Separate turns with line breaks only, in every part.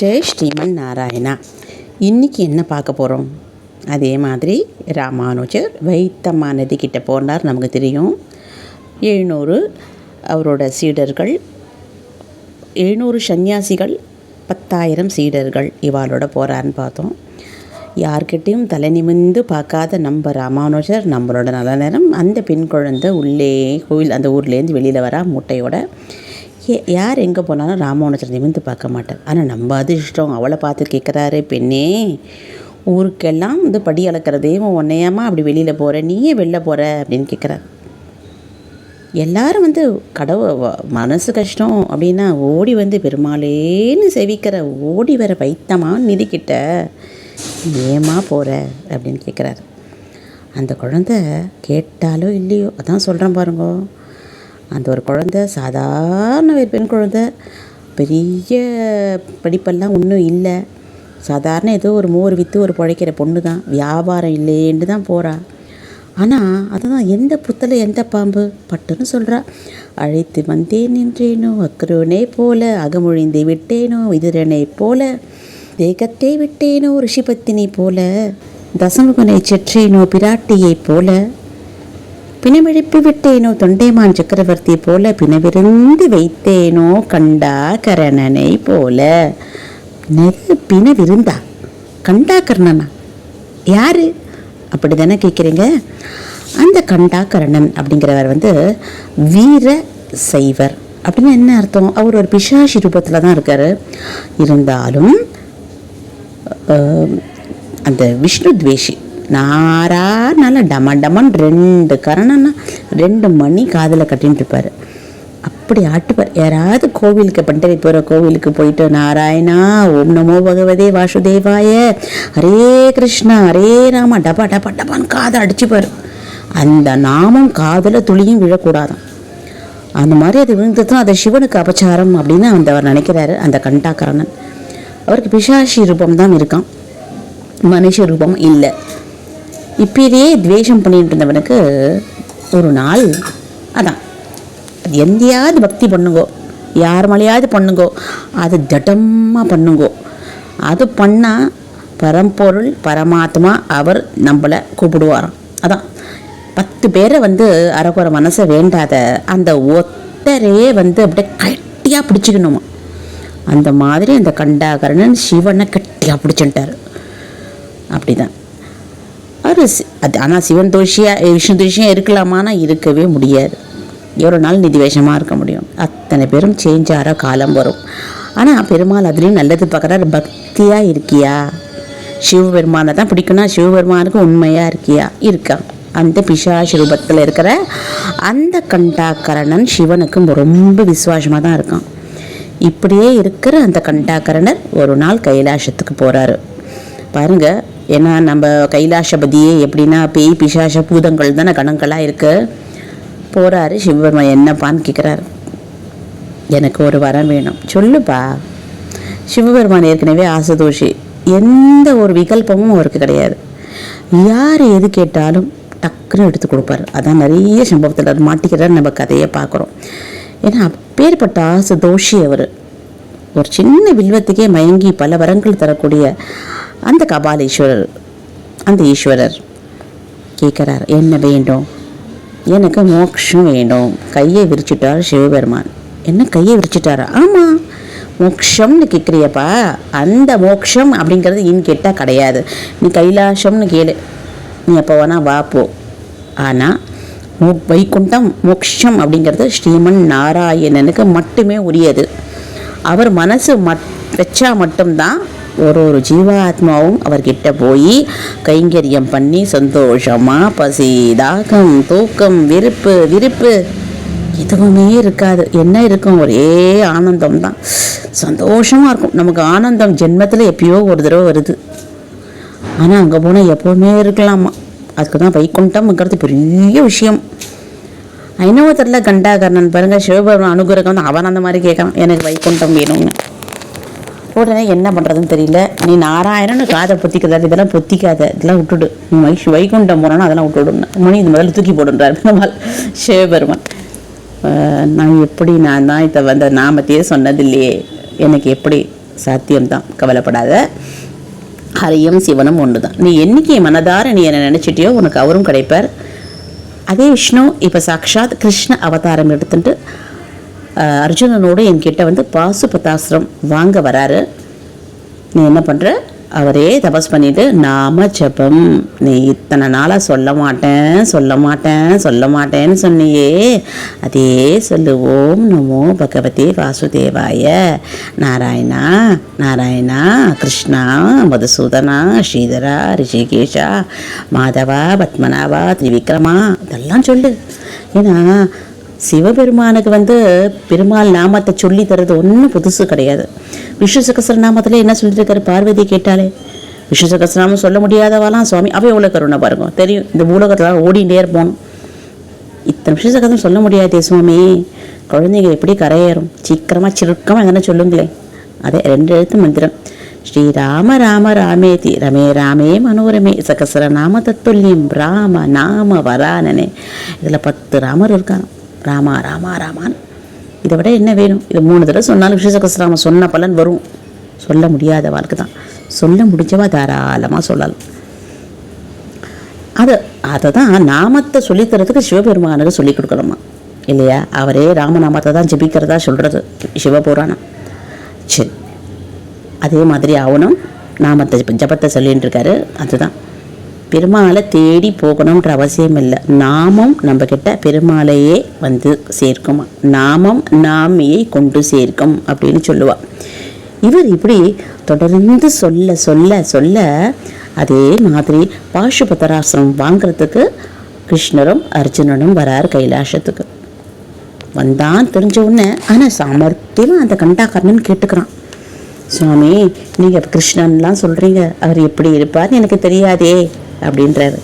ஜெய் ஸ்ரீமன் நாராயணா. இன்றைக்கி என்ன பார்க்க போகிறோம் அதே மாதிரி ராமானுஜர் வைத்தம்மா நதிக்கிட்ட போனார் நமக்கு தெரியும். எழுநூறு அவரோட சீடர்கள் எழுநூறு சந்நியாசிகள் பத்தாயிரம் சீடர்கள் இவாளோட போகிறான்னு பார்த்தோம். யார்கிட்டையும் தலை நிமிந்து பார்க்காத நம்ம ராமானுஜர் நம்மளோட நல்ல நேரம். அந்த பெண் குழந்தை உள்ளே கோவில் அந்த ஊர்லேருந்து வெளியில் வரா மூட்டையோட. யார் எங்கே போனாலும் ராமானுஜர் நிமிந்து பார்க்க மாட்டார். ஆனால் நம்ம அதிர்ஷ்டம் அவளை பார்த்து கேட்குறாரு பெண்ணே. ஊருக்கெல்லாம் வந்து படி அளக்கிறதே உன்னையாமா அப்படி வெளியில் போகிற நீயே வெளில போகிற அப்படின்னு கேட்குறாரு. எல்லாரும் வந்து கடவு மனசு கஷ்டம் அப்படின்னா ஓடி வந்து பெருமாளேன்னு செவிக்கிற ஓடி வர வைத்தமா நிதிக்கிட்ட ஏமா போகிற அப்படின்னு கேட்குறாரு. அந்த குழந்தை கேட்டாலோ இல்லையோ அதான் சொல்கிறேன் பாருங்க. அந்த ஒரு குழந்தை சாதாரண ஒரு பெண் குழந்தை. பெரிய படிப்பெல்லாம் ஒன்றும் இல்லை. சாதாரண ஏதோ ஒரு மோர் விற்று ஒரு பிழைக்கிற பொண்ணு தான் வியாபாரம் இல்லையேன்னு தான் போகிறா ஆனால் அதுதான் எந்த புத்தில் எந்த பாம்பு? பட்டுன்னு சொல்கிறா அழைத்து வந்தேன் நின்றேனோ அக்ரோனே போல அகமொழிந்து விட்டேனோ விதுரனை போல தேகத்தை விட்டேனோ ரிஷிபத்தினை போல தசமுகனை செற்றேனோ பிராட்டியைப் போல பிணமெழுப்பி விட்டேனோ தொண்டைமான் சக்கரவர்த்தி போல பிணவிருந்து வைத்தேனோ கண்டா கரணனை போல. நெரு பிணவிருந்தா? கண்டா கர்ணனா? யாரு? அப்படி தானே கேட்குறீங்க அந்த கண்டாகரணன் அப்படிங்கிறவர் வந்து வீர சைவர். அப்படின்னு என்ன அர்த்தம்? அவர் ஒரு பிசாசி ரூபத்தில் தான் இருக்கார். இருந்தாலும் அந்த விஷ்ணு துவேஷி நாரா நல்லா டம டமன் ரெண்டு கரணன்னா ரெண்டு மணி காதில் கட்டின்னு இருப்பார். அப்படி ஆட்டுப்பார். யாராவது கோவிலுக்கு பண்டரி போகிற கோவிலுக்கு போயிட்டு நாராயணா ஓம் நமோ பகவதே வாசுதேவாய ஹரே கிருஷ்ணா ஹரே ராமா டபா டபா டபான்னு காதை அடிச்சுப்பார். அந்த நாமம் காதில் துளியும் விழக்கூடாதான். அந்த மாதிரி அது விழுந்ததும் அதை சிவனுக்கு அபச்சாரம் அப்படின்னு அந்த அவர் நினைக்கிறாரு அந்த கண்டாகரணன். அவருக்கு பிசாசி ரூபம் தான் இருக்கான். மனுஷ ரூபம் இல்லை. இப்படியே துவேஷம் பண்ணிட்டு இருந்தவனுக்கு ஒரு நாள் அதான் அது எந்தையாவது பக்தி பண்ணுங்கோ யார் மேலேயாவது பண்ணுங்கோ அது திடமாக பண்ணுங்கோ. அது பண்ணால் பரம்பொருள் பரமாத்மா அவர் நம்மளை கூப்பிடுவாராம். அதான் பத்து பேரை வந்து அரைக்குறை மனசை வேண்டாத அந்த ஒத்தரையே வந்து அப்படியே கட்டியாக பிடிச்சிக்கணுமா. அந்த மாதிரி அந்த கண்டாகரணன் சிவனை கட்டியாக பிடிச்சுட்டார். அப்படிதான். அவர் அது ஆனால் சிவன் தோஷியாக விஷ்ணு தோஷியாக இருக்கலாமான்னா இருக்கவே முடியாது. எவ்வளோ நாள் நிதிவேஷமாக இருக்க முடியும்? அத்தனை பேரும் சேஞ்ச் ஆகிற காலம் வரும். ஆனால் பெருமாள் அதுலேயும் நல்லது பார்க்குறாரு பக்தியாக இருக்கியா? சிவபெருமானை தான் பிடிக்கும்னா சிவபெருமானுக்கு உண்மையாக இருக்கியா? இருக்கா. அந்த பிசாசு ரூபத்தில் இருக்கிற அந்த கண்டாகரணன் சிவனுக்கு ரொம்ப விசுவாசமாக தான் இருக்கான். இப்படியே இருக்கிற அந்த கண்டாகரணர் ஒரு நாள் கைலாசத்துக்கு போகிறாரு பாருங்க ஏன்னா நம்ம கைலாசபதியே எப்படின்னா பேய் பிசாச பூதங்கள் தானே கணங்களாக இருக்கு. போகிறாரு சிவபெருமான் என்னப்பான்னு கேட்குறாரு எனக்கு ஒரு வரம் வேணும். சொல்லுப்பா. சிவபெருமான் ஏற்கனவே ஆசதோஷி. எந்த ஒரு விகல்பமும் அவருக்கு கிடையாது. யார் எது கேட்டாலும் டக்குன்னு எடுத்து கொடுப்பாரு. அதான் நிறைய சம்பவத்தில் மாட்டிக்கிறார் நம்ம கதையை பார்க்குறோம். ஏன்னா அப்பேற்பட்ட ஆசதோஷி அவர். ஒரு சின்ன வில்வத்துக்கே மயங்கி பல வரங்கள் தரக்கூடிய அந்த கபாலீஸ்வரர் அந்த ஈஸ்வரர் கேட்குறார் என்ன வேண்டும்? எனக்கு மோட்சம் வேண்டும். கையை விரிச்சிட்டார் சிவபெருமான். என்ன கையை விரிச்சிட்டாரா? ஆமாம் மோக்ஷம்னு கேட்குறியப்பா. அந்த மோக்ஷம் அப்படிங்கிறது இன் கேட்டால் கிடையாது. நீ கைலாசம்னு கேளு. நீ எப்போ வேணால் வாப்போ ஆனால் மோ வைகுண்டம் மோக்ஷம் அப்படிங்கிறது ஸ்ரீமன் நாராயணனுக்கு மட்டுமே உரியது. அவர் மனசு மட் வச்சா மட்டும்தான் ஒரு ஒரு ஜீவாத்மாவும் அவர்கிட்ட போய் கைங்கரியம் பண்ணி சந்தோஷமாக பசி தாகம் தூக்கம் விருப்பு விருப்பு எதுவுமே இருக்காது. என்ன இருக்கும்? ஒரே ஆனந்தம் தான் சந்தோஷமாக இருக்கும். நமக்கு ஆனந்தம் ஜென்மத்தில் எப்பயோ ஒரு தடவை வருது. ஆனால் அங்கே போனால் எப்போவுமே இருக்கலாமா? அதுக்கு தான் வைகுண்டம்ங்கிறது பெரிய விஷயம். ஐநவ தெரில கண்டாகர்ணன். பாருங்கள் சிவபெருமான் அனுகிரகம் தான். அவன் அந்த மாதிரி கேட்குறான். எனக்கு வைகுண்டம் வேணும்னு. உடனே என்ன பண்ணுறதுன்னு தெரியல. நீ நாராயணன் காதை பொத்திக்கிறாரு இதெல்லாம் பொத்திக்காத. இதெல்லாம் விட்டுடு. நீ வை வைகுண்டம் போனோன்னா அதெல்லாம் விட்டுடுன்னு மணி இது முதல்ல தூக்கி போடுன்றார் பெருமாள். சிவபெருமான் நான் எப்படி நான் தான் இதை வந்த நாமத்தையே சொன்னதில்லையே. எனக்கு எப்படி சாத்தியம்தான். கவலைப்படாத. ஹரியும் சிவனும் ஒன்று தான் நீ என்னைக்கு மனதார நீ என்னை நினச்சிட்டியோ உனக்கு அவரும் கிடைப்பார். அதே விஷ்ணு இப்போ சாக்ஷாத் கிருஷ்ண அவதாரம் எடுத்துட்டு அர்ஜுனனோடு என்கிட்ட வந்து பாசுபதாசிரம் வாங்க வராரு. நீ என்ன பண்ணுற அவரே தபஸ் பண்ணிட்டு நாம ஜபம். நீ இத்தனை நாளாக சொல்ல மாட்டேன் சொல்ல மாட்டேன் சொல்ல மாட்டேன்னு சொன்னியே. அதே சொல்லு ஓம் நமோ பகவதி வாசுதேவாய. நாராயணா நாராயணா கிருஷ்ணா மதுசூதனா ஸ்ரீதரா ரிஷிகேஷா மாதவா பத்மநாபா திரிவிக்ரமா. இதெல்லாம் சொல்லு. ஏன்னா சிவபெருமானுக்கு வந்து பெருமாள் நாமத்தை சொல்லி தர்றது ஒன்றும் புதுசு கிடையாது. விஷ்ணு சகசர நாமத்தில் என்ன சொல்லியிருக்காரு பார்வதி கேட்டாலே விஷ்ணு சகஸ்ரநாமம் சொல்ல முடியாதவாலாம் சுவாமி அவ எவ்வளோ கருணை பாருங்க. தெரியும் இந்த பூலோகத்தில் ஓடிண்டே இருப்போம். இத்தனை விஷ்ணு சகஸ்ரம் சொல்ல முடியாதே சுவாமி. குழந்தைங்க எப்படி கரையேறும்? சீக்கிரமாக சிறுக்கமாக எதனா சொல்லுங்களேன் அதே ரெண்டு எழுத்து மந்திரம். ஸ்ரீராம ராம ராமேதி ரமே ராமே மனோரமே சகசர நாம தத்துல்யம் ராம நாம வரானனே. இதில் பத்து ராமர் இருக்காங்க ராமா ராமா ராமான். இதை விட என்ன வேணும்? இது மூணு தடவை சொன்னாலும் விஸ்வசகசராம சொன்ன பலன் வரும். சொல்ல முடியாத வாழ்க்கை தான். சொல்ல முடிஞ்சவா தாராளமாக சொல்லலாம். அதை அதை தான் நாமத்தை சொல்லித்தரத்துக்கு சிவபெருமானுக்கு சொல்லி கொடுக்கணுமா? இல்லையா? அவரே ராமநாமத்தை தான் ஜெபிக்கிறதா சொல்கிறது சிவபுராணம். சரி. அதே மாதிரி அவனும் நாமத்தை ஜபத்தை சொல்லின்னு இருக்காரு. அதுதான். பெருமாளை தேடி போகணுன்ற அவசியம் இல்லை. நாமம் நம்ம கிட்ட பெருமாளையே வந்து சேர்க்கும். நாமம் நாமியை கொண்டு சேர்க்கும் அப்படின்னு சொல்லுவா. இவர் இப்படி தொடர்ந்து சொல்ல சொல்ல சொல்ல அதே மாதிரி பாசுபதராசனம் வாங்குறதுக்கு கிருஷ்ணரும் அர்ஜுனனும் வரார் கைலாசத்துக்கு. வந்தான் தெரிஞ்ச உடனே ஆனால் சாமர்த்தியமாக அந்த கண்டாகர்ணன் கேட்டுக்கிறான். சுவாமி நீங்கள் கிருஷ்ணன்லாம் சொல்கிறீங்க அவர் எப்படி இருப்பார்னு எனக்கு தெரியாதே. அப்படின்றாரு.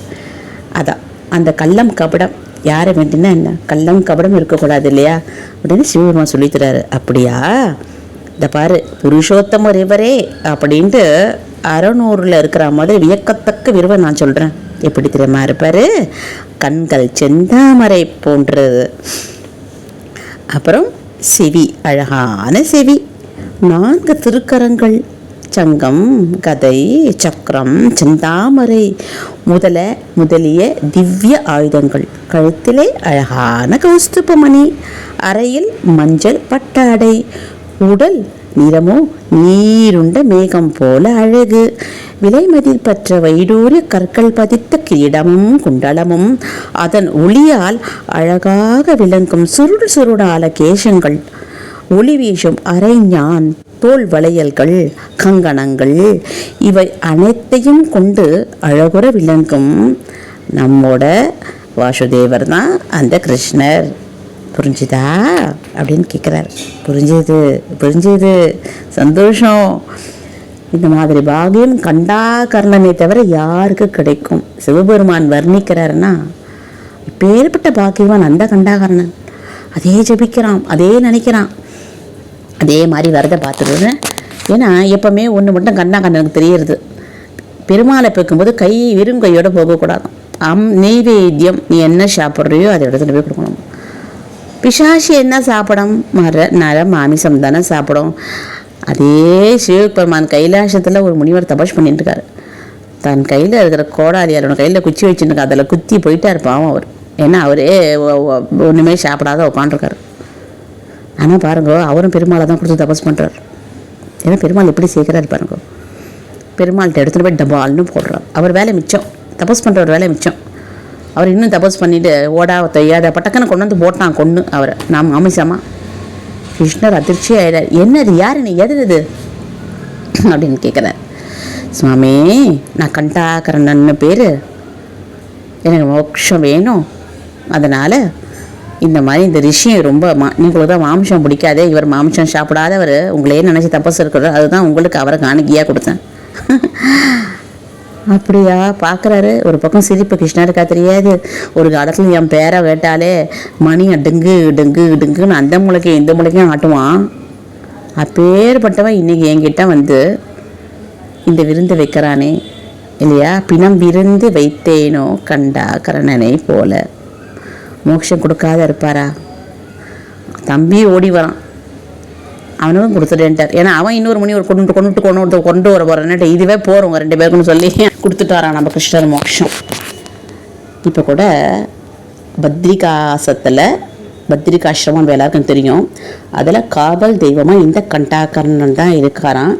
அதான் அந்த கள்ளம் கபடம் யாரை வேண்டினா என்ன? கள்ளம் கபடம் இருக்கக்கூடாது இல்லையா? அப்படின்னு சிவபெருமான் சொல்லித்தராரு. அப்படியா? இந்த பாரு புருஷோத்தமர் இவரே அப்படின்ட்டு அறநூறில் இருக்கிற மாதிரி வியக்கத்தக்க விரும்ப நான் சொல்கிறேன் எப்படி தெரியுமா? இருப்பார் கண்கள் செந்தாமரை போன்றது. அப்புறம் செவி அழகான செவி நான்கு திருக்கரங்கள். சங்கம் கதை சக்கரம் செந்தாமரை முதல முதலிய திவ்ய ஆயுதங்கள். கழுத்திலே அழகான கௌஸ்துபமணி அறையில் மஞ்சள் பட்டாடை உடல் நிறமோ நீருண்ட மேகம் போல அழகு. விலை மதிப்பற்ற வைடூரிய கற்கள் பதித்த கிரீடமும் குண்டலமும் அதன் ஒளியால் அழகாக விளங்கும் சுருள் சுருடால கேசங்கள். ஒளி வீசும் அரைஞான் தோல் வளையல்கள் கங்கணங்கள் இவை அனைத்தையும் கொண்டு அழகுற விளங்கும் நம்மோட வாசுதேவர் தான் அந்த கிருஷ்ணர். புரிஞ்சுதா? அப்படின்னு கேட்குறாரு புரிஞ்சுது புரிஞ்சுது. சந்தோஷம். இந்த மாதிரி பாகியம் கண்டா கர்ணனை தவிர யாருக்கு கிடைக்கும்? சிவபெருமான் வர்ணிக்கிறாருன்னா இப்பேற்பட்ட பாக்கியவான் அந்த கண்டாகர்ணன் அதே ஜபிக்கிறான் அதே நினைக்கிறான். அதே மாதிரி வரதை பார்த்துருவேன் ஏன்னா எப்போவுமே ஒன்று மட்டும் கண்ணா கண்ணனுக்கு தெரியறது. பெருமாளை போது கை வெறும் கையோடு போகக்கூடாது. அம் நெய்வேத்தியம் நீ என்ன சாப்பிட்றியோ அதை எடுத்துகிட்டு போய் கொடுக்கணும். பிசாசி என்ன சாப்பிடும்? மர நரம் மாமிசம் தானே சாப்பிடும். அதே சிவபெருமான் கைலாசத்தில் ஒரு முனிவர் தபாஷ் பண்ணிட்டு இருக்காரு தன் கையில் இருக்கிற கோடாலி கையில் குச்சி வச்சுட்டு அதில் குத்தி போயிட்டா இருப்பான் அவர். ஏன்னா அவரே ஒன்றுமே சாப்பிடாத உட்காந்துருக்காரு ஆனால் பாருங்க அவரும் பெருமாளை தான் கொடுத்து தபஸ் பண்ணுறாரு ஏன்னா பெருமாள் எப்படி சேர்க்குறாரு பாருங்க. பெருமாள்கிட்ட எடுத்துகிட்டு போய் டபால்னு போடுறார். அவர் வேலை மிச்சம். தபஸ் பண்ணுறவர் வேலை மிச்சம். அவர் இன்னும் தபஸ் பண்ணிட்டு ஓடா தையாத பட்டக்கனை கொண்டு வந்து போட்டான் கொன்று அவரை. நாம் அமிசமா கிருஷ்ணர் அதிர்ச்சி ஆயிடார் என்னது யார் நீ எது இது? அப்படின்னு கேட்குறார் சுவாமி நான் கண்டாகரணன்னு பேர். எனக்கு மோட்சம் வேணும். அதனால் இந்த மாதிரி இந்த ரிஷியம் ரொம்ப மா உங்களுக்கு தான் மாம்சம் பிடிக்காதே இவர் மாம்சம் சாப்பிடாதவர் உங்களையே நினச்சி தப்பஸ் இருக்கிறார் அதுதான் உங்களுக்கு அவரை காணிக்கையாக கொடுத்தேன். அப்படியா? பார்க்குறாரு. ஒரு பக்கம் சிரிப்பு கிருஷ்ணருக்கா தெரியாது. ஒரு காலத்தில் என் பேரை கேட்டாலே மணி டெங்கு டெங்கு டெங்குன்னு அந்த மூளைக்கும் இந்த மூளைக்கும் ஆட்டுவான். அப்பேற்பட்டவன் இன்றைக்கி என்கிட்ட வந்து இந்த விருந்து வைக்கிறானே இல்லையா? பிணம் விருந்து வைத்தேனோ கண்டா கரணனை போல. மோட்சம் கொடுக்காத இருப்பாரா? தம்பி ஓடி வரான். அவனும் கொடுத்துட்டேன்ட்டார். ஏன்னா அவன் இன்னொரு மணி ஒரு கொண்டு கொண்டு கொண்டு கொண்டு வர போகிறேன்ட்டு இதுவே போகிறோம் ரெண்டு பேருக்குன்னு சொல்லி கொடுத்துட்டாரான் நம்ம கிருஷ்ணர் மோட்சம். இப்போ கூட பத்ரிகாசத்தில் பத்ரிகாசிரமம் எல்லாருக்கும் தெரியும். அதில் காவல் தெய்வமாக இந்த கண்டாகர்ணன் தான் இருக்காராம்.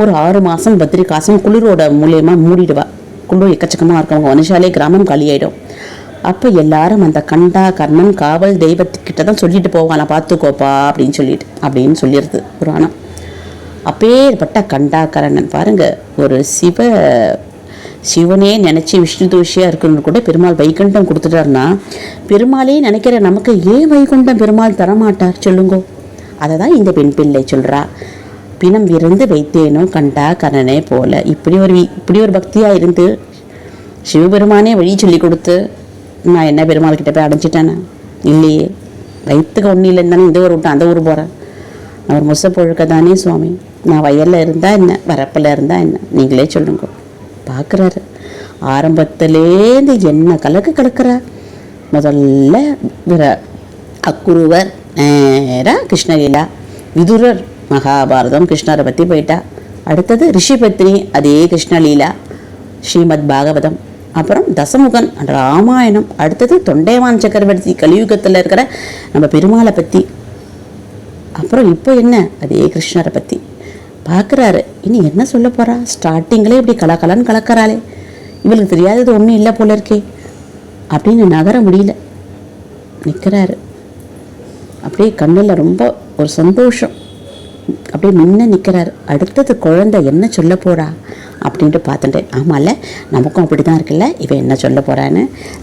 ஒரு ஆறு மாதம் பத்ரிகாசம் குளிரோட மூலியமாக மூடிடுவா. குளிர் எக்கச்சக்கமாக இருக்கவங்க வந்துச்சாலே கிராமம் காலியாயிடும். அப்போ எல்லாரும் அந்த கண்டாகர்ணன் காவல் தெய்வத்துக்கிட்ட தான் சொல்லிட்டு போவானா. பார்த்துக்கோப்பா அப்படின்னு சொல்லிட்டு அப்படின்னு சொல்லிடுது புராணம். அப்பேற்பட்ட கண்டாகரணன். பாருங்க ஒரு சிவ சிவனே நினச்சி விஷ்ணு தோஷியாக இருக்குன்னு கூட பெருமாள் வைகுண்டம் கொடுத்துட்டாருன்னா பெருமாளே நினைக்கிற நமக்கு ஏன் வைகுண்டம் பெருமாள் தரமாட்டார்? சொல்லுங்கோ. அதை தான் இந்த பெண் பிள்ளை சொல்கிறா பிணம் விருந்து வைத்தேனோ கண்டா கரணனே போல. இப்படி ஒரு வி- இப்படி ஒரு பக்தியாக இருந்து சிவபெருமானே வழி சொல்லி கொடுத்து நான் என்ன பெருமாள் கிட்டே போய் அடைஞ்சிட்டேன்னு? இல்லையே. வயிற்றுக்கு ஒன்றும் இல்லைன்னு தானே இந்த ஊர் விட்டு அந்த ஊர் போகிறேன் நான் ஒரு முசை பொழுக்க தானே சுவாமி. நான் வயலில் இருந்தால் என்ன? வரப்பில் இருந்தால் என்ன? நீங்களே சொல்லுங்க. பார்க்குறாரு. ஆரம்பத்துலேருந்து என்ன கலக்கு கலக்கிறார் முதல்ல அக்குருவர் நேராக கிருஷ்ணலீலா. விதுரர் மகாபாரதம் கிருஷ்ணரை பற்றி போயிட்டா. அடுத்தது ரிஷிபத்னி அதே கிருஷ்ணலீலா. ஸ்ரீமத் பாகவதம். அப்புறம் தசமுகன் ராமாயணம். அடுத்தது தொண்டைவான் சக்கரவர்த்தி கலியுகத்தில் இருக்கிற நம்ம பெருமாளை பற்றி அப்புறம் இப்போ என்ன? அதே கிருஷ்ணரை பற்றி பார்க்குறாரு. இனி என்ன சொல்ல போகிறா ஸ்டார்டிங்கில் இப்படி கலக்கலன்னு கலக்கிறாளே. இவளுக்கு தெரியாதது ஒன்றும் இல்லை போல இருக்கே. அப்படின்னு நகர முடியல. நிற்கிறாரு அப்படியே கண்ணில் ரொம்ப ஒரு சந்தோஷம். அப்படியே முன்ன நிற்கிறாரு அடுத்தது குழந்தை என்ன சொல்ல போறா? அப்படின்ட்டு பார்த்துட்டேன் ஆமாம்ல நமக்கும் அப்படி தான் இருக்குல்ல இவன் என்ன சொல்ல போகிறான்னு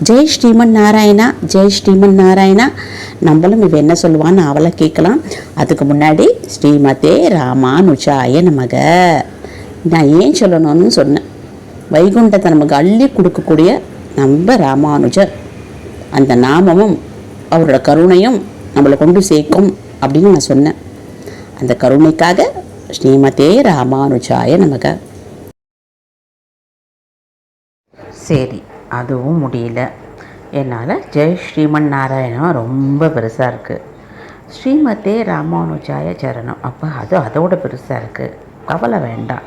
ஜெய் ஸ்ரீமன் நாராயணா ஜெய் ஸ்ரீமன் நாராயணா. நம்மளும் இவன் என்ன சொல்லுவான்னு அவளை கேட்கலாம். அதுக்கு முன்னாடி ஸ்ரீமதே ராமானுஜாய நமக. நான் ஏன் சொல்லணும்னு சொன்னேன். வைகுண்டத்தை நமக்கு அள்ளி கொடுக்கக்கூடிய நம்ம ராமானுஜர். அந்த நாமமும் அவரோட கருணையும் நம்மளை கொண்டு சேர்க்கும் அப்படின்னு நான் சொன்னேன். அந்த கருணைக்காக ஸ்ரீமதே ராமானுஜாய நமக. சரி அதுவும் முடியல. என்னால் ஜெய் ஸ்ரீமன் நாராயணம் ரொம்ப பெருசாக இருக்குது ஸ்ரீமதே ராமானுஜாய சரணம். அப்போ அது அதோட பெருசாக இருக்குது கவலை வேண்டாம்.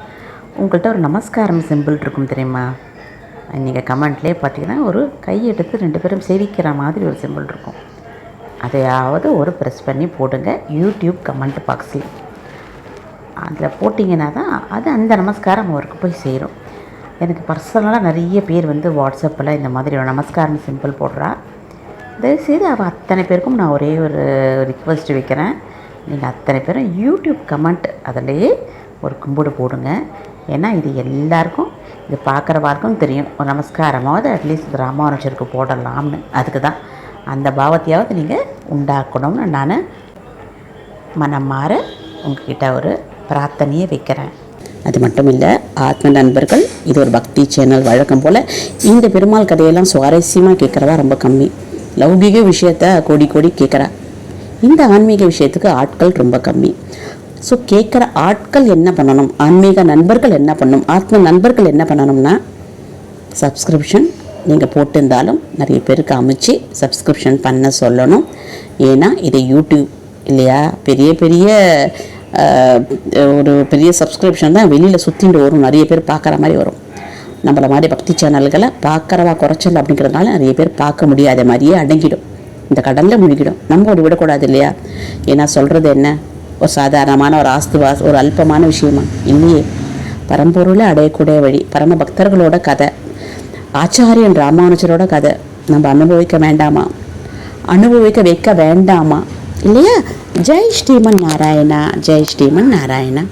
உங்கள்கிட்ட ஒரு நமஸ்காரம் சிம்பிள் இருக்கும் தெரியுமா? நீங்கள் கமெண்ட்லேயே பார்த்தீங்கன்னா ஒரு கையெடுத்து ரெண்டு பேரும் சேவிக்கிற மாதிரி ஒரு சிம்பிள் இருக்கும். அதையாவது ஒரு ப்ரெஸ் பண்ணி போடுங்க. யூடியூப் கமெண்ட் பாக்ஸில் அதில் போட்டிங்கன்னா தான் அது அந்த நமஸ்காரம் அவருக்கு போய் சேரும். எனக்கு பர்சனலாக நிறைய பேர் வந்து வாட்ஸ்அப்பில் இந்த மாதிரி நமஸ்காரம் சிம்பிள் போடுறா. தயவுசெய்து அவள் அத்தனை பேருக்கும் நான் ஒரே ஒரு ரிக்வெஸ்ட் வைக்கிறேன். நீங்கள் அத்தனை பேரும் யூடியூப் கமெண்ட் அதிலேயே ஒரு கும்பிடு போடுங்க. ஏன்னா இது எல்லாருக்கும் இது பார்க்குறவாருக்கும் தெரியும். ஒரு நமஸ்காரமாவது அட்லீஸ்ட் ராமானுஜருக்கு போடலாம்னு. அதுக்கு தான் அந்த பாவத்தையாவது நீங்கள் உண்டாக்கணும்னு நான் மனம் மாற உங்ககிட்ட ஒரு பிரார்த்தனையை வைக்கிறேன். அது மட்டும் இல்லை ஆத்ம நண்பர்கள் இது ஒரு பக்தி சேனல் வழக்கம் போல் இந்த பெருமாள் கதையெல்லாம் சுவாரஸ்யமாக கேட்குறதா ரொம்ப கம்மி. லௌகிக விஷயத்த கோடி கோடி கேட்குறா. இந்த ஆன்மீக விஷயத்துக்கு ஆட்கள் ரொம்ப கம்மி. ஸோ கேட்குற ஆட்கள் என்ன பண்ணணும்? ஆன்மீக நண்பர்கள் என்ன பண்ணணும்? ஆத்ம நண்பர்கள் என்ன பண்ணணும்னா சப்ஸ்கிரிப்ஷன் நீங்கள் போட்டிருந்தாலும் நிறைய பேருக்கு அமைச்சு சப்ஸ்கிரிப்ஷன் பண்ண சொல்லணும். ஏன்னா இது யூடியூப் இல்லையா? பெரிய பெரிய ஒரு பெரிய சப்ஸ்கிரிப்ஷன் தான் வெளியில் சுற்றிட்டு வரும். நிறைய பேர் பார்க்குற மாதிரி வரும். நம்மளை மாதிரி பக்தி சேனல்களை பார்க்குறவா குறைச்சல் அப்படிங்கிறதுனால நிறைய பேர் பார்க்க முடியாத மாதிரியே அடங்கிடும். இந்த கடலில் முழுகிடும். நம்ம ஒரு விடக்கூடாது இல்லையா? ஏன்னா சொல்கிறது என்ன? ஒரு சாதாரணமான ஒரு ஆஸ்துவாஸ் ஒரு அல்பமான விஷயமா? இல்லையே. பரம்பொருளை அடையக்கூடிய வழி பரம பக்தர்களோட கதை. ஆச்சாரியன் ராமானுஜரோட கதை. நம்ம அனுபவிக்க வேண்டாமா? அனுபவிக்க வைக்க வேண்டாமா? இல்லையா? ஜெய் ஸ்ரீமன் நாராயணா ஜெய் ஸ்ரீமன் நாராயணா.